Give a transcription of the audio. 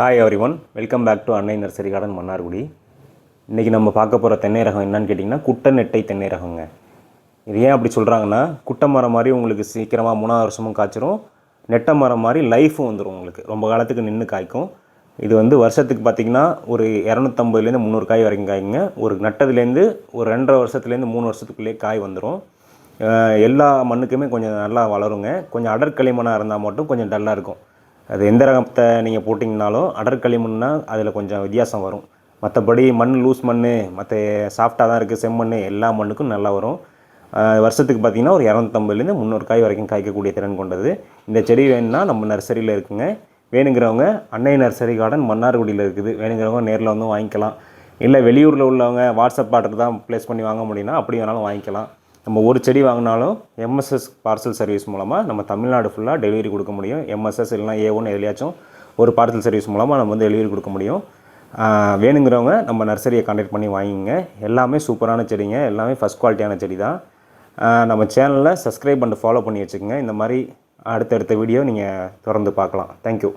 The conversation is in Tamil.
Hi everyone welcome back to Annai nursery garden Mannargudi இன்றைக்கி நம்ம பார்க்க போகிற தென்னை ரகம் என்னன்னு கேட்டிங்கன்னா குட்டை நெட்டை தென்னை ரகங்க. இது ஏன் அப்படி சொல்கிறாங்கன்னா குட்டை மரம் மாதிரி உங்களுக்கு சீக்கிரமாக மூணாவது வருஷமும் காய்ச்சிரும். நெட்டை மரம் மாதிரி லைஃபும் வந்துடும் உங்களுக்கு. ரொம்ப காலத்துக்கு நின்று காய்க்கும். இது வந்து வருஷத்துக்கு பார்த்திங்கன்னா ஒரு இரநூத்தம்பதுலேருந்து முந்நூறு காய் வரைக்கும் காய்ங்க ஒரு நட்டதுலேருந்து ஒரு ரெண்டரை வருஷத்துலேருந்து மூணு வருஷத்துக்குள்ளேயே காய் வந்துடும் எல்லா மண்ணுக்குமே கொஞ்சம் நல்லா வளருங்க. கொஞ்சம் அடற்களிமண்ணாக இருந்தால் மட்டும் கொஞ்சம் டல்லாக இருக்கும். அது எந்த ரகத்தை நீங்கள் போட்டிங்கனாலும் அடற்களிமண்னா அதில் கொஞ்சம் வித்தியாசம் வரும். மற்றபடி மண் லூஸ் மண் மற்ற சாஃப்டாக தான் இருக்குது செம்மண் எல்லா மண்ணுக்கும் நல்லா வரும். வருஷத்துக்கு பார்த்திங்கன்னா ஒரு இரநூத்தம்பதுலேருந்து முந்நூறு காய் வரைக்கும் காய்க்கக்கூடிய திறன் கொண்டது. இந்த செடி வேணும்னா நம்ம நர்சரியில் இருக்குங்க. வேணுங்கிறவங்க அன்னை நர்சரி கார்டன் மன்னார்குடியில் இருக்குது. வேணுங்கிறவங்க நேரில் வந்து வாங்கிக்கலாம். இல்லை வெளியூரில் உள்ளவங்க வாட்ஸ்அப் ஆர்டர் தான் ப்ளேஸ் பண்ணி வாங்க முடியும்னா அப்படி வேணாலும் வாங்கிக்கலாம். நம்ம ஒரு செடி வாங்கினாலும் எம்எஸ்எஸ் பார்சல் சர்வீஸ் மூலமாக நம்ம தமிழ்நாடு ஃபுல்லாக டெலிவரி கொடுக்க முடியும். எம்எஸ்எஸ் இல்லைனா ஏ ஒன்று எதுலையாச்சும் ஒரு பார்சல் சர்வீஸ் மூலமாக நம்ம வந்து டெலிவரி கொடுக்க முடியும். வேணுங்கிறவங்க நம்ம நர்சரியை கான்டாக்ட் பண்ணி வாங்கிங்க எல்லாமே சூப்பரான செடிங்க. எல்லாமே ஃபஸ்ட் குவாலிட்டியான செடி தான் நம்ம சேனலில் சப்ஸ்கிரைப் பண்ணிட்டு ஃபாலோ பண்ணி வச்சுக்கோங்க. இந்த மாதிரி அடுத்தடுத்த வீடியோ நீங்கள் தொடர்ந்து பார்க்கலாம். தேங்க்யூ